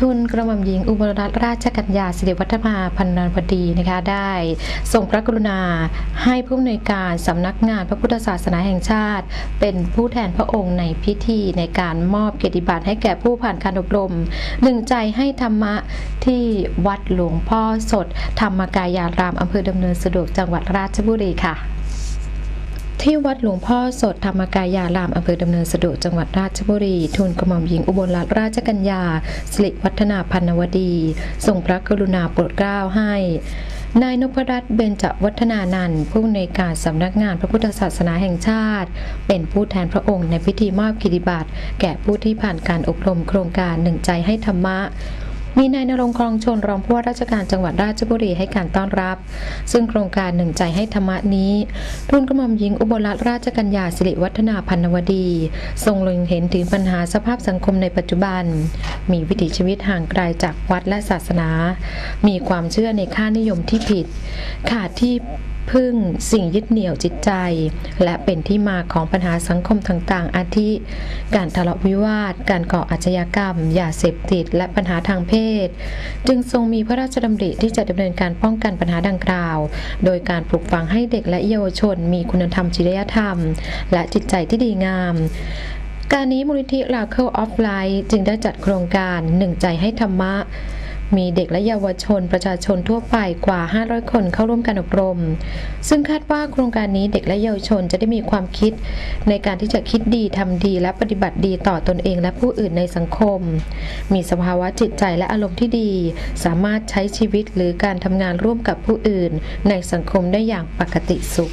ทุนกระหม่อมหญิงอุบลรัตนราชกัญญาสิริวัฒนาพันนานพดีนะคะได้ทรงพระกรุณาให้ผู้อำนวยการสำนักงานพระพุทธศาสนาแห่งชาติ เป็นผู้แทนพระองค์ในพิธีในการมอบเกียรติบัตรให้แก่ผู้ผ่านการอบรม หนึ่งใจให้ธรรมะที่วัดหลวงพ่อสด ธรรมกายารามอำเภอดำเนินสะดวกจังหวัดราชบุรีค่ะ ที่วัดหลวงพ่อสดธรรมกายารามอำเภอดำเนินสะดวกจังหวัดราชบุรีทูลกระหม่อมหญิงอุบลรัตนราชกัญญาสิริวัฒนาพันนวดีทรงพระกรุณาโปรดเกล้าให้นายนพรัตน์เบญจวัฒนานันท์ผู้อำนวยการสำนักงานพระพุทธศาสนาแห่งชาติ เป็นผู้แทนพระองค์ในพิธีมอบกิติบัตรแก่ผู้ที่ผ่านการอบรมโครงการหนึ่งใจให้ธรรมะ มีนายนรงค์ครองชนรองผู้ว่าราชการจังหวัดราชบุรีให้การต้อนรับ ซึ่งโครงการหนึ่งใจให้ธรรมะนี้ทุนกระหม่อมหญิงอุบลรัตราชกัญญาสิริวัฒนาพันนวดี ทรงลงเห็นถึงปัญหาสภาพสังคมในปัจจุบัน มีวิถีชีวิตห่างไกลจากวัดและศาสนา มีความเชื่อในค่านิยมที่ผิด ขาดที่ พึ่ง สิ่งยึดเหนี่ยวจิตใจ และเป็นที่มาของปัญหาสังคมต่างๆ อาทิ การทะเลาะวิวาท การก่ออาชญากรรม ยาเสพติด และปัญหาทางเพศ จึงทรงมีพระราชดำริที่จะดำเนินการป้องกันปัญหาดังกล่าว โดยการปลูกฝังให้เด็กและเยาวชน มีคุณธรรมจริยธรรม และจิตใจที่ดีงามการนี้มูลนิธิ l a c e of Life จึงได้จัดโครงการหนึ่งใจให้ธรรมะ มีเด็กและเยาวชนประชาชนทั่วไปกว่า 500 คนเข้าร่วมการอบรม ซึ่งคาดว่าโครงการนี้เด็กและเยาวชนจะได้มีความคิด ในการที่จะคิดดีทำดีและปฏิบัติดีต่อตนเองและผู้อื่นในสังคม มีสภาวะจิตใจและอารมณ์ที่ดี สามารถใช้ชีวิตหรือการทำงานร่วมกับผู้อื่น ในสังคมได้อย่างปกติสุข